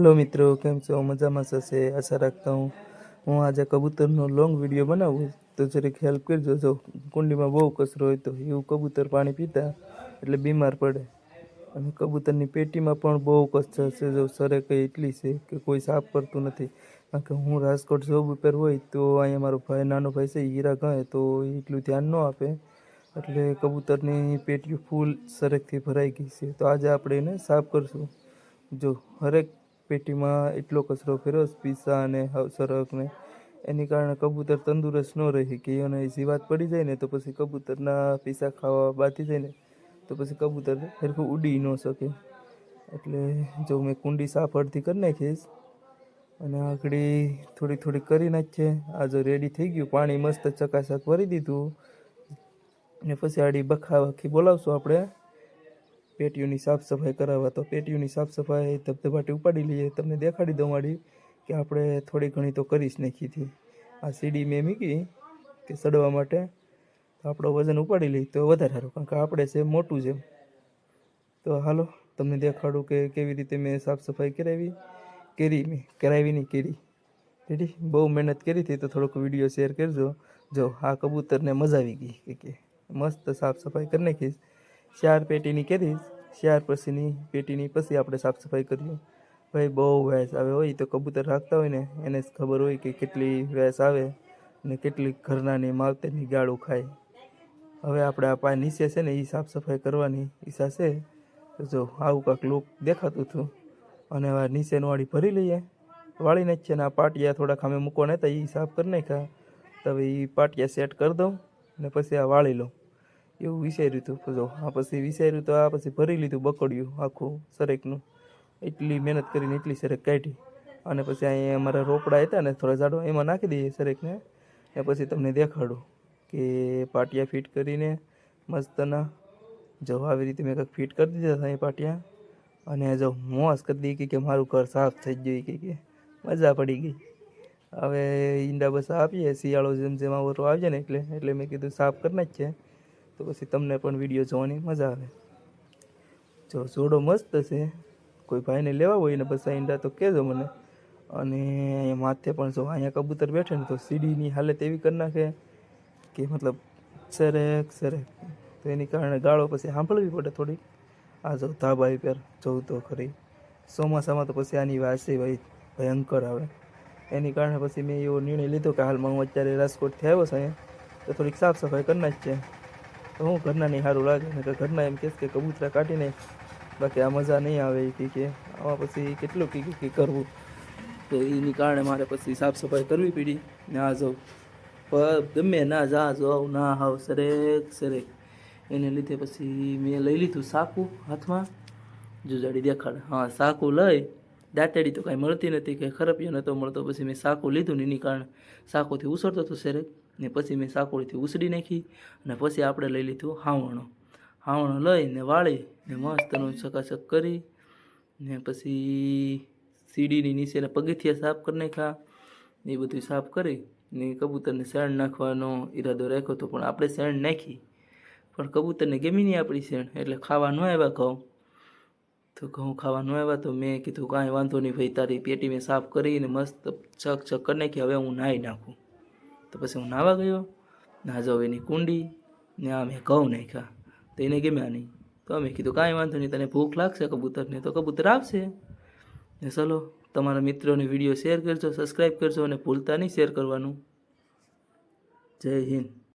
Hello મિત્રો, કેમ છો? મજામાં થશે આશા રાખતા હું. હું આજે કબૂતરનો લોંગ વીડિયો બનાવું. તો જરીક હેલ્પ કરજો. જો કુંડીમાં બહુ કચરો હોય તો એવું કબૂતર પાણી પીતા એટલે બીમાર પડે. અને કબૂતરની પેટીમાં પણ બહુ કચરો છે. જો સરે કંઈ એટલી છે કે કોઈ સાફ કરતું નથી. કારણ કે હું રાજકોટ જોબ ઉપર હોય તો અહીંયા મારો ભાઈ, નાનો ભાઈ છે, હીરા ગણે તો એટલું ધ્યાન ન આપે. એટલે કબૂતરની પેટીઓ ફૂલ સરેકથી ભરાઈ ગઈ છે. તો આજે આપણે એને સાફ કરશું. જો હરેક પેટીમાં એટલો કચરો ફેર્યો પીસા અને સરકને સરક એની કારણે કબૂતર તંદુરસ્ત ન રહી. કે અને જીવાત પડી જાય ને તો પછી કબૂતરના પીસા ખાવા બાકી જાય ને તો પછી કબૂતર સરખું ઉડી ન શકે. એટલે જો મેં કુંડી સાફ અડધી કરી નાખીશ અને આગળી થોડી થોડી કરી નાખીએ. આ જો રેડી થઈ ગયું, પાણી મસ્ત ચકાચક ભરી દીધું. ને પછી આડી બખા બખી બોલાવશું આપણે. પેટીઓની સાફ સફાઈ કરાવવા, તો પેટીઓની સાફ સફાઈ ધબધબાટી ઉપાડી લઈએ, તમને દેખાડી દઉં વાળી કે આપણે થોડી ઘણી તો કરી જ નાખી આ સીડી મેં મૂકી કે સડવા માટે તો આપણો વજન ઉપાડી લઈએ, તો વધારે સારું, કારણ કે આપણે છે મોટું છે. તો હાલો, તમને દેખાડું કે કેવી રીતે મેં સાફ સફાઈ કરાવી, કરી મેં, કરાવી નહીં કરી. રેડી? બહુ મહેનત કરી હતી, તો થોડોક વીડિયો શેર કરજો. જો, આ કબૂતરને મજા આવી ગઈ, કે મસ્ત સાફ સફાઈ કરી નાખીશ. ચાર પેટીની કરીશ ચાર પછીની પેટીની પછી આપણે સાફ સફાઈ કરીએ. ભાઈ, બહુ વેસ આવે હોય તો કબૂતર રાખતા હોય ને, એને ખબર હોય કે કેટલી વેસ આવે અને કેટલી ઘરનાની માવતરની ગાળું ખાય. હવે આપણે આ પા નીચે છે ને એ સાફ સફાઈ કરવાની ઈચ્છા છે. તો જો આવું કાંક લુક દેખાતું હતું. અને હવે નીચેનું વાળી ભરી લઈએ. વાળી નાખીએ ને આ પાટિયા થોડા ખામે મૂકવાના હતા એ સાફ કરી નાખ્યા. તો હવે એ પાટિયા સેટ કરી દઉં ને પછી આ વાળી લઉં. એવું વિચાર્યું હતું જો આ પછી વિચાર્યું તો આ પછી ભરી લીધું બકડ્યું આખું સરેકનું. એટલી મહેનત કરીને એટલી સરેક કાઢી. અને પછી અહીંયા અમારા રોપડા હતા ને, થોડા ઝાડો એમાં નાખી દઈએ સરેકને. ને પછી તમને દેખાડું કે પાટિયા ફિટ કરીને મસ્તના, જો આવી રીતે મેં કંઈક ફિટ કરી દીધા હતા એ પાટિયા. અને જો મોસ કરી દીધી કે મારું ઘર સાફ થઈ ગયું કે મજા પડી ગઈ. હવે ઈંડા બસ આપીએ, શિયાળો જેમ જેમ આવરો આવજે ને એટલે એટલે મેં કીધું સાફ કરી નાખીએ તો પછી તમને પણ વીડિયો જોવાની મજા આવે. જો જોડો મસ્ત છે. કોઈ ભાઈને લેવા હોય ને બસ ઈંડા તો કહેજો મને. અને અહીંયા માથે પણ જો અહીંયા કબૂતર બેઠે ને તો સીડીની હાલત એવી કરી નાખે કે મતલબ સરેક સરેક તો એની કારણે ગાળો પછી સાંભળવી પડે થોડી આ જો ધાબા પર જોઉં તો ખરી. ચોમાસામાં તો પછી આની વાસી ભાઈ, ભયંકર આવે. એની કારણે પછી મેં એવો નિર્ણય લીધો કે હાલમાં હું અત્યારે રાજકોટથી આવ્યો છું અહીંયા. તો થોડીક સાફ સફાઈ કરી નાખીએ. તો હું ઘરના નહીં સારું લાગે ને ઘરના એમ કહેશે કે કબૂતરા કાઢીને બાકી આ મજા નહીં આવે એ કે આમાં પછી કેટલું કી કરવું? તો એની કારણે મારે પછી સાફ સફાઈ કરવી પડી. ને આ જાઉં. પ- ગમે ના જા જાઉં, ના હાવ સરેક સરેક એને લીધે પછી મેં લઈ લીધું સાકું હાથમાં. જુજાડી દેખાડ. હા, સાકું લઈ. દાંતેડી તો કાંઈ મળતી નથી કે ખરપિયો નહોતો મળતો. પછી મેં સાકું લીધું ને એની કારણે. સાકુથી ઉછળતો હતો સેરેક ને પછી મેં સાકોળીથી ઉસળી નાખી અને પછી આપણે લઈ લીધું હાવણો. હાવણો લઈને વાળી ને મસ્તનું ચકાચક કરી ને પછી સીડીની નીચેના પગથિયા સાફ કરી નાખ્યા. એ બધું સાફ કરી ને કબૂતરને શેણ નાખવાનો ઈરાદો રાખ્યો હતો પણ આપણે શેણ નાખી. પણ કબૂતરને ગમી નહીં આપણી શેણ, એટલે ખાવા ન આવ્યા ઘઉં. તો ઘઉં ખાવા ન આવ્યા તો મેં કીધું કાંઈ વાંધો નહીં ભાઈ, તારી પેટી મેં સાફ કરીને મસ્ત છક છક કરી નાખી, હવે હું નાહી નાખું. તો પછી હું નાહવા ગયો ના જાઉં એની કુંડી, ને આ મેં ઘઉં નાખ્યા. તો એને ગમ્યા નહીં. તો અમે કીધું, કાંઈ વાંધો નહીં, તને ભૂખ લાગશે કબૂતરને, તો કબૂતર આવશે. ને ચલો, તમારા મિત્રોને વીડિયો શેર કરજો સબસ્ક્રાઈબ કરજો અને ભૂલતા નહીં શેર કરવાનું. જય હિન્દ.